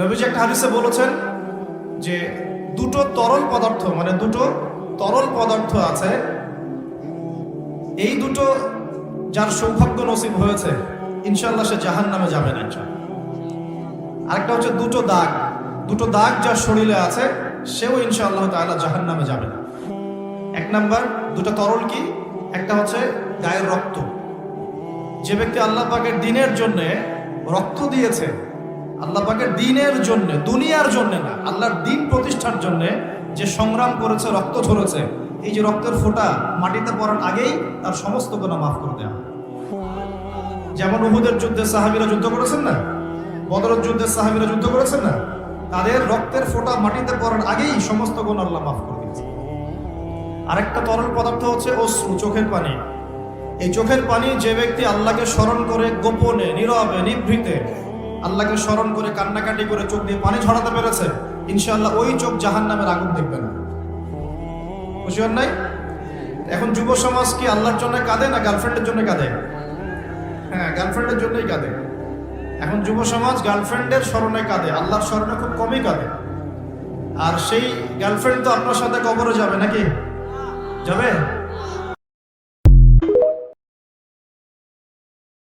নবীজি একটা হাদিসে বলেছেন যে দুটো তরল পদার্থ মানে দুটো তরল পদার্থ আছে। এই দুটো যার সৌভাগ্য নসিব হয়েছে ইনশাল্লাহ সে জাহান নামে যাবে না আরেকটা হচ্ছে দুটো দাগ। দুটো দাগ যার শরীরে আছে, সেও ইনশাআল্লাহ তাআলা জাহান নামে যাবে না। এক নাম্বার, দুটো তরল কি? একটা হচ্ছে গায়ের রক্ত। যে ব্যক্তি আল্লাহ পাকের দিনের জন্যে রক্ত দিয়েছে আল্লাহ পাকের দিনের জন্য, দুনিয়ার জন্য না, আল্লাহর দিন প্রতিষ্ঠার জন্য যে সংগ্রাম করেছে, রক্ত ঝরেছে এই যে রক্তের ফোঁটা মাটিতে পড়ার আগেই তার সমস্ত গুণা মাফ করে দেওয়া। যেমন উহুদের যুদ্ধে সাহাবীরা যুদ্ধ করেছেন না? বদরের যুদ্ধে সাহাবীরা যুদ্ধ করেছেন না? তাদের রক্তের ফোঁটা মাটিতে পড়ার আগেই সমস্ত গুণ আল্লাহ মাফ করে দিয়েছে। আরেকটা তরল পদার্থ হচ্ছে অশ্রু, চোখের পানি। এই চোখের পানি যে ব্যক্তি আল্লাহকে স্মরণ করে গোপনে, নীরবে, নিভৃতে আল্লাহকে স্মরণ করে কান্নাকাটি করে চোখ দিয়ে পানি ছড়াতে পেরেছে, ইনশাআল্লাহ ওই চোখ জাহান নামের আগুন দেখবে না। হন নাই? এখন যুব সমাজ কি আল্লাহর জন্য কাঁদে না গার্লফ্রেন্ডের জন্য কাঁদে? হ্যাঁ গার্লফ্রেন্ডের জন্যই কাঁদে। এখন যুব সমাজ গার্লফ্রেন্ডের স্মরণে কাঁদে, আল্লাহর স্মরণে খুব কমই কাঁদে। আর সেই গার্লফ্রেন্ড তো আপনার সাথে কবরে যাবে নাকি? যাবে?